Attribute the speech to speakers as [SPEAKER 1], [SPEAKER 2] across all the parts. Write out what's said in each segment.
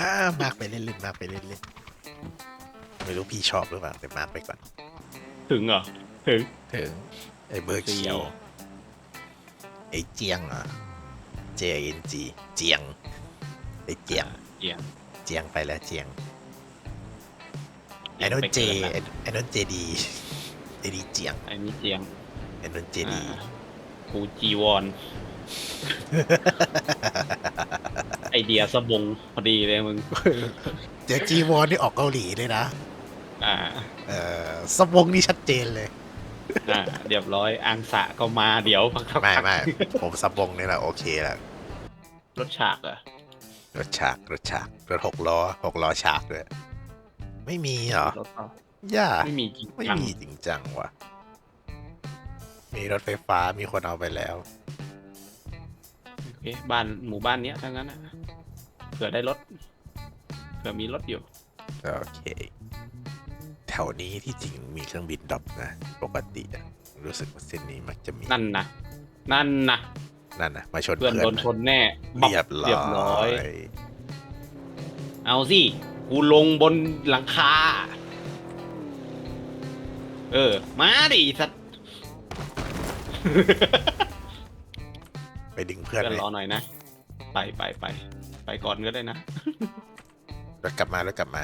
[SPEAKER 1] อ่ามากไปเล่นๆมากไปเล่นๆไม่รู้พี่ชอบหรือเปล่าแต่มากไปก่อน
[SPEAKER 2] ถึงเหรอ ถึง
[SPEAKER 1] ถึงไอ้เบอร์เขียว ไอ้เจียงเหรอะ J I N G เจียง ไอ้เจียง
[SPEAKER 2] เจียง
[SPEAKER 1] เจียงไปแล้วเจียง ไอ้นนเจ
[SPEAKER 2] ไป
[SPEAKER 1] ไอ้
[SPEAKER 2] กิดละ
[SPEAKER 1] ไอ้นนเจดีไอ้ดีเจียง
[SPEAKER 2] ไอ้นี่เจียง
[SPEAKER 1] ไอ้นนเจดี
[SPEAKER 2] อ่ากูจีวอน ไอเดียสบงพอดีเลยมึง
[SPEAKER 1] เดี๋ยวจีวอนนี่ออกเกาหลีเลยนะ
[SPEAKER 2] อ่า
[SPEAKER 1] เอ่อสวงนี่ชัดเจนเลย
[SPEAKER 2] อ่า เรียบร้อยอังสะก็มาเดี๋ยวพักๆ
[SPEAKER 1] ไม่ไม่ผมสวงนี่แหละโอเคแล้ว
[SPEAKER 2] รถฉากเหรอ
[SPEAKER 1] รถฉากรถฉากรถหกล้อหกล้อฉากด้วยไม่มีเหรอ
[SPEAKER 2] รถเอา
[SPEAKER 1] ย่า
[SPEAKER 2] ไม่มีจริง
[SPEAKER 1] ไม่
[SPEAKER 2] จัง
[SPEAKER 1] มีจริงจังว่ะ มีรถไฟฟ้ามีคนเอาไปแล้ว
[SPEAKER 2] โอเคบ้านหมู่บ้านเนี้ยทั้งนั้นอะ เผื่อได้รถเผื่อมีรถอยู่
[SPEAKER 1] โอเค แถวนี้ที่จริงมีเครื่องบินดรอปนะ ปกติอะรู้สึกว่าเส้นนี้มักจะมี
[SPEAKER 2] นั่นนะนั่นนะ
[SPEAKER 1] นั่นนะมาชน
[SPEAKER 2] เพื่อน
[SPEAKER 1] เพื่อน
[SPEAKER 2] โดนชนแน่
[SPEAKER 1] เรียบร้
[SPEAKER 2] เรียบร้
[SPEAKER 1] อ
[SPEAKER 2] อย
[SPEAKER 1] ย
[SPEAKER 2] เอาสิ กูลงบนหลังคา เออ มาดิสัตว์
[SPEAKER 1] ไปดึงเพื่อน
[SPEAKER 2] เพื่อน
[SPEAKER 1] เลย
[SPEAKER 2] รอหน่อยนะ ไปไปไป ไปก่อนก็ได้นะ
[SPEAKER 1] รถกลับมารถกลับมา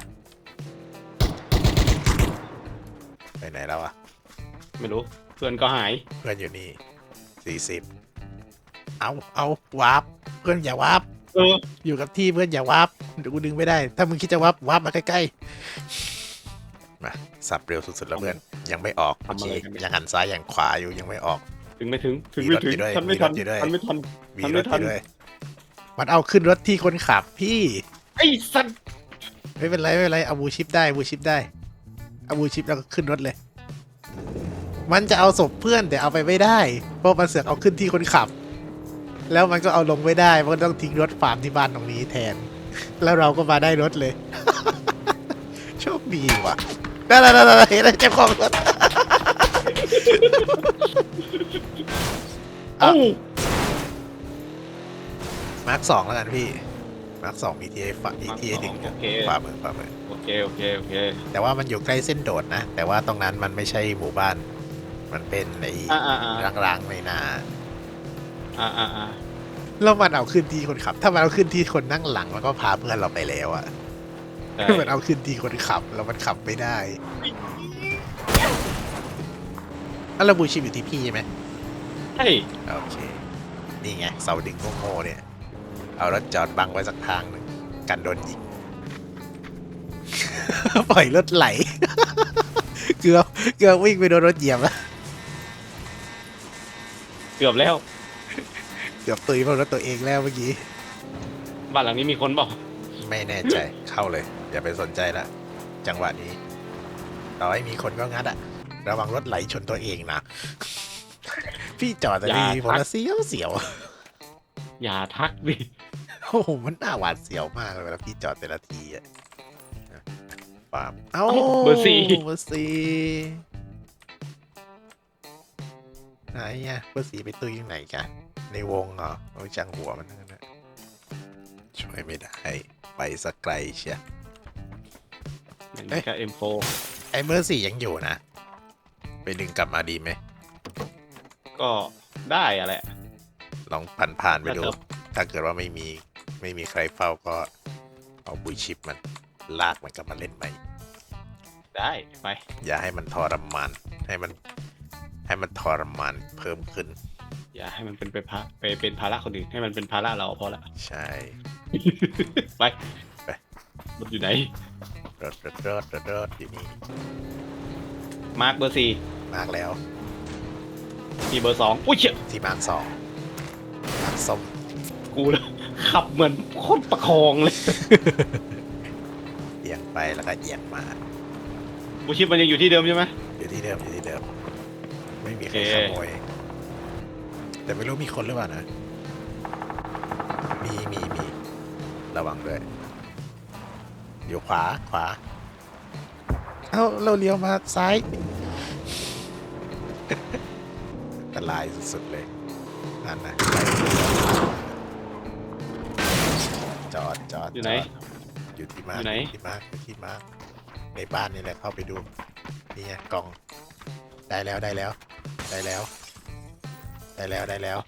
[SPEAKER 1] ไปไหนแล้วอะ
[SPEAKER 2] ไม่รู้ เพื่อนก็หาย
[SPEAKER 1] เพื่อนอยู่นี่สี่สิบเอาเอาวาร์ปเพื่อนอย่าวาร์ป
[SPEAKER 2] เออ
[SPEAKER 1] อยู่กับที่เพื่อนอย่าวาร์ปเดี๋ยวกูดึงไม่ได้ ถ้ามึงคิดจะวาร์ปวาร์ปมาใกล้ๆมาสับเร็วสุดๆแล้วเพื่อนยังไม่ออกโอ
[SPEAKER 2] ทำ
[SPEAKER 1] เค
[SPEAKER 2] อะไรกันเนี่ย
[SPEAKER 1] ยังหันซ้ายยังขวาอยู่ยังไม่ออก
[SPEAKER 2] ถึงไม่ถึง ถึง
[SPEAKER 1] มี
[SPEAKER 2] ไม่
[SPEAKER 1] รถ
[SPEAKER 2] ถึง
[SPEAKER 1] อยู่ด้วย
[SPEAKER 2] ทันไม่ทัน
[SPEAKER 1] มีรถอยู่ด้วย
[SPEAKER 2] ทันไม่ทัน
[SPEAKER 1] มี
[SPEAKER 2] ทัน
[SPEAKER 1] ร
[SPEAKER 2] ไม่
[SPEAKER 1] ถ
[SPEAKER 2] ทั
[SPEAKER 1] อนยู่ด้วย มันเอาขึ้นรถที่คนขับพี่
[SPEAKER 2] ไอ้สัตว์
[SPEAKER 1] ไม่เป็นไรไม่เป็นไรเอาบูชิปได้บูชิปได้เอาบูชิปแล้วก็ขึ้นรถเลย มันจะเอาศพเพื่อนแต่เอาไปไม่ได้ เพราะมันเสือกเอาขึ้นที่คนขับ แล้วมันก็เอาลงไม่ได้ มันก็ต้องทิ้งรถฟาร์มที่บ้านตรงนี้แทน แล้วเราก็มาได้รถเลย โชคดีว่ะได้ได้ได้ได้เห็นไหมเจ้าของรถอะ
[SPEAKER 2] เอ้า
[SPEAKER 1] มาร์คสองแล้วกันพี่ มาร์คสองมีที่ให้ฝักอีกที่ให้ดึง
[SPEAKER 2] โอเค
[SPEAKER 1] ขวามือขวามือ
[SPEAKER 2] โอเค โอเค โอเค
[SPEAKER 1] แต่ว่ามันอยู่ใกล้เส้นโดดนะ แต่ว่าตรงนั้นมันไม่ใช่หมู่บ้าน มันเป็นไอ้
[SPEAKER 2] อ่าอ่าอ่า
[SPEAKER 1] ร้างๆในนา
[SPEAKER 2] อ่าอ่าอ่า
[SPEAKER 1] แล้วมันเอาขึ้นที่คนขับ ถ้ามันเอาขึ้นที่คนนั่งหลังแล้วก็พาเพื่อนเราไปแล้วอะ
[SPEAKER 2] ได้
[SPEAKER 1] มันเอาขึ้นที่คนขับ แล้วมันขับไม่ได้อันระบูชิมอยู่ที่พี่ใช่ไหม
[SPEAKER 2] เฮ้ย
[SPEAKER 1] โอเค นี่ไงเสาดึงโง่ๆเนี่ย เอารถจอดบังไว้สักทางหนึ่งกันโดนยิง ปล่อยรถไหล เกือบเกือบวิ่งไปโดนรถเหยียบแล้ว
[SPEAKER 2] เกือบแล้ว
[SPEAKER 1] เกือบตุยเพราะรถตัวเองแล้วเมื่อกี้
[SPEAKER 2] บ้านหลังนี้มีคนบอก
[SPEAKER 1] ไม่แน่ใจเข้าเลย อย่าไปสนใจละจังหวะนี้ต่อให้มีคนก็งัดอะระวังรถไหลชนตัวเองนะ พี่จอดแต่
[SPEAKER 2] อย่า
[SPEAKER 1] ดีผม
[SPEAKER 2] ทัก
[SPEAKER 1] ละเสียวเสียว
[SPEAKER 2] อย่าทักดิ
[SPEAKER 1] โอ้โหมันน่าหวาดเสียวมากเลยเวลาพี่จอดแต่ละทีอะปาบเอ้า
[SPEAKER 2] เบอร์สี่
[SPEAKER 1] เบอร์สี่ไหนอะเบอร์สี่ไปตุยอยู่ไหนกันในวงเหรอเอาจังหัวมันนั่นนะช่วยไม่ได้ ไปสักไกลเชีย
[SPEAKER 2] เหมือนกับ M4
[SPEAKER 1] ไอ้เบอร์สี่ยังอยู่นะ ไปดึงกลับมาดีไหม
[SPEAKER 2] ก็ได้อะแหละ
[SPEAKER 1] ลองผ่านผ่านๆไปดู
[SPEAKER 2] แล้ว
[SPEAKER 1] ถ้าเกิดว่าไม่มี ไม่มีใครเฝ้าก็เอาบุยชิปมันลากมันกลับมาเล่นใหม่
[SPEAKER 2] ได้ไป
[SPEAKER 1] อย่าให้มันทรมาน ให้มัน ให้มันทรมานเพิ่มขึ้น
[SPEAKER 2] อย่าให้มันเป็นไปพาไปเป็นภาระคนอื่นให้มันเป็นภาระเราพอละ
[SPEAKER 1] ใช่
[SPEAKER 2] ไป
[SPEAKER 1] ไป
[SPEAKER 2] รถอยู่ไหน
[SPEAKER 1] รถรถรถรถรถอยู่นี่
[SPEAKER 2] มาร์คเบอร์สี่
[SPEAKER 1] มากแล้ว
[SPEAKER 2] มีเบอร์สองอุ้ยเชี่ย
[SPEAKER 1] ที่มาร์คสองมาร์คส้ม
[SPEAKER 2] กูเลย ขับเหมือนโคตรประคองเลย
[SPEAKER 1] เอียงไปแล้วก็เอียงมา
[SPEAKER 2] บูชิปมันยังอยู่ที่เดิมใช่ไหม
[SPEAKER 1] อยู่ที่เดิมอยู่ที่เดิม ไม่มีใคร
[SPEAKER 2] โอเค
[SPEAKER 1] ขโมยแต่ไม่รู้มีคนหรือเปล่านะ มีมีมี ระวังด้วยอยู่ขวาขวา เอ้า เราเลี้ยวมาซ้าย อันตรายสุดๆเลยนั่นนะ จอดจอด
[SPEAKER 2] อยู่ไหน
[SPEAKER 1] จดอยู่ที่มาร์
[SPEAKER 2] อยู่ไหน
[SPEAKER 1] อยู่ที่มาร์อยู่ที่มาร์ในบ้านนี่แหละเข้าไปดูนี่ไงกล่องได้แล้วได้แล้ว ได้แล้ว ได้แล้วได้แล้ว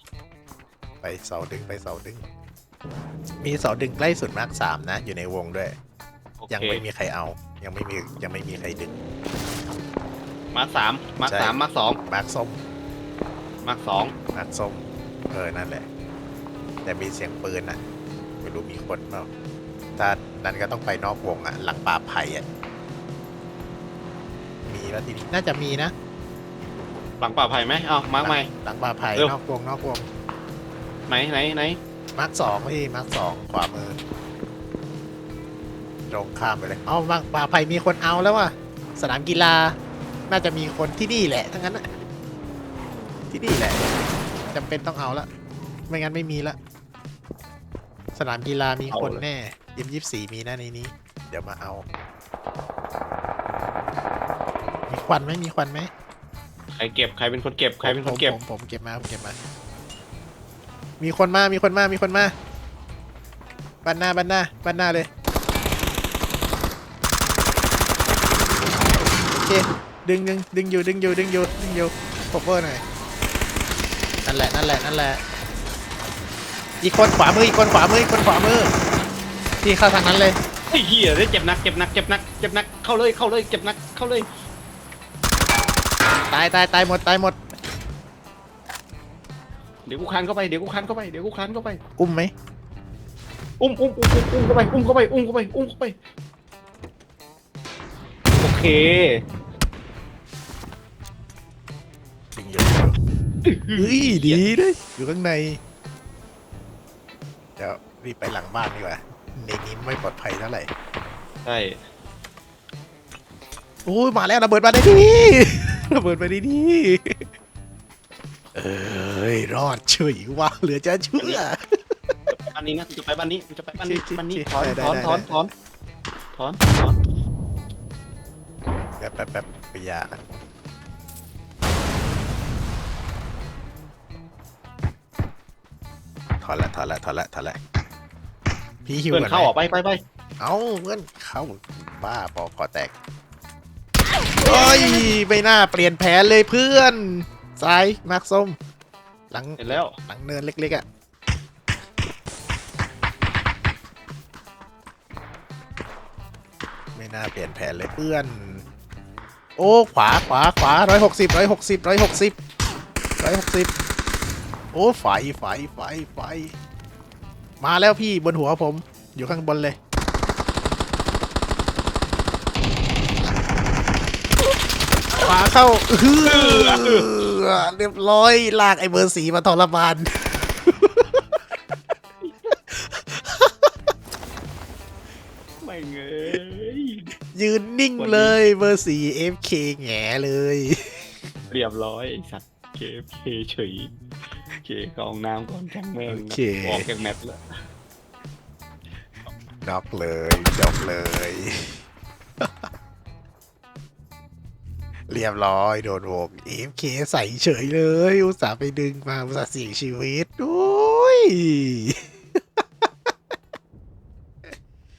[SPEAKER 1] ไปเสาดึงไปเสาดึง มีเสาดึงใกล้สุดมาร์คสามนะ อยู่ในวงด้วย
[SPEAKER 2] โอเค
[SPEAKER 1] ยังไม่มีใครเอา ยังไม่มียังไม่มีใครดึง
[SPEAKER 2] มาสามมา
[SPEAKER 1] ใช่
[SPEAKER 2] สามมาสอง
[SPEAKER 1] มาร์คส้ม
[SPEAKER 2] มาสอง
[SPEAKER 1] มาร์คส้มเออนั่นแหละ แต่มีเสียงปืนอะ ไม่รู้มีคนเปล่าถ้านั้นก็ต้องไปนอกวงอะหลังป่าไผ่อะมีแล้วทีนี้น่าจะมีนะ
[SPEAKER 2] หลังป่าไผ่ไหมเอามาร์กไหม
[SPEAKER 1] หลังป่าไผ่
[SPEAKER 2] เร็ว
[SPEAKER 1] นอกวงนอกวง
[SPEAKER 2] ไหนไหนไหน
[SPEAKER 1] มาร์คสองพี่มาร์คสองขวามือตรงข้ามไปเลยเอามาร์คป่าไผ่มีคนเอาแล้วว่ะสนามกีฬา น่าจะมีคนที่นี่แหละทั้งนั้นน่ะที่นี่แหละจำเป็นต้องเอาละไม่งั้นไม่มีละ สนามกีฬามีคนแน่ยิมยี่สี่มีหน้าในนี้ เดี๋ยวมาเอา มีควันไหมมีควันไหม
[SPEAKER 2] ใครเก็บใครเป็นคนเก็บใครเป็นคนเก็บ
[SPEAKER 1] ผมผมผมเก็บมาผมเก็บมา มีคนมา มีคนมา มีคนมาบ้านหน้าบ้านหน้าบ้านหน้าเลยโอเคดึงดึงดึงอยู่ดึงอยู่ดึงอยู่ดึงอยู่โคเวอร์หน่อยนั่นแหละนั่นแหละนั่นแหละ อีกคนขวามืออีกคนขวามืออีกคนขวามือพี่เข้าทางนั้นเลย
[SPEAKER 2] ไอ้เหี้ยได้เจ็บหนักเจ็บหนักเจ็บหนักเจ็บหนักเข้าเลยเข้าเลยเจ็บหนักเข้าเลย
[SPEAKER 1] ตายตายตายหมดตายหมด
[SPEAKER 2] เดี๋ยวกูคันเข้าไปเดี๋ยวกูคันเข้าไปเดี๋ยวกูคันเข้าไป
[SPEAKER 1] อุ้มไหม
[SPEAKER 2] อุ้มอุ้มอุ้มอุ้มอุ้มเข้าไปอุ้มเข้าไปอุ้มเข้าไปอุ้มเข้าไปโอเค
[SPEAKER 1] ดึงอยู่เฮ้ยดีเลยอยู่ข้างในเดี๋ยว รีบไปหลังบ้านดีกว่าในนี้ไม่ปลอดภัยเท่าไหร่
[SPEAKER 2] ใช่
[SPEAKER 1] โอ้ยมาแล้วระเบิดมาได้ดีระเบิดมาได้ดีเอ้ยรอดเฉยว่าเหลือจะเชื่อ
[SPEAKER 2] บ้านนี้นะกูจะไปบ้านนี้กูจะไปบ้านนี้
[SPEAKER 1] ชิชิ
[SPEAKER 2] บ้านนี้
[SPEAKER 1] ชิ
[SPEAKER 2] ถอน
[SPEAKER 1] ได้
[SPEAKER 2] ถอน
[SPEAKER 1] ได้
[SPEAKER 2] ถอน
[SPEAKER 1] ได้
[SPEAKER 2] ถอนถอนถอน
[SPEAKER 1] แป๊บแป๊บแป๊บไปยาถอนละถอนละถอนละถอนละ พี่หิว
[SPEAKER 2] เพื่อน
[SPEAKER 1] ก่อน
[SPEAKER 2] เข้า
[SPEAKER 1] ไหม
[SPEAKER 2] ออกไปไปไป
[SPEAKER 1] เอาเพื่อนเข้าบ้าปอคอแตกเฮ้ยไม่น่าเปลี่ยนแผนเลยเพื่อนซ้ายมาร์คส้ม หลัง
[SPEAKER 2] เสร็จแล้ว
[SPEAKER 1] หลังเนินเล็กๆอะ่ะไม่น่าเปลี่ยนแผนเลยเพื่อน โอ้ขวาขวาขวาร้อยหกสิบร้อยหกสิบร้อยหกสิบร้อยหกสิบโอ้ไฟไฟไฟไฟ มาแล้วพี่บนหัวผม อยู่ข้างบนเลย ขวาเข้าอื้อหือเรียบร้อยลากไอ้เบอร์สีมาทรมาน
[SPEAKER 2] ไม่เงย
[SPEAKER 1] ยืนนิ่งเลยเบอร์สี FK แหงเลย
[SPEAKER 2] เรียบร้อยไอ้สัตว์เคเคเฉย เคเข้าห้องน้ำก่อนจังแม่ง
[SPEAKER 1] โอเค
[SPEAKER 2] ออกจากแมปแล้ว
[SPEAKER 1] น็อกเลยจบเลย เรียบร้อยโดนวง FK ใส่เฉยเลย อุตส่าห์ไปดึงมา อุตส่าห์เสี่ยงชีวิต โอ้ย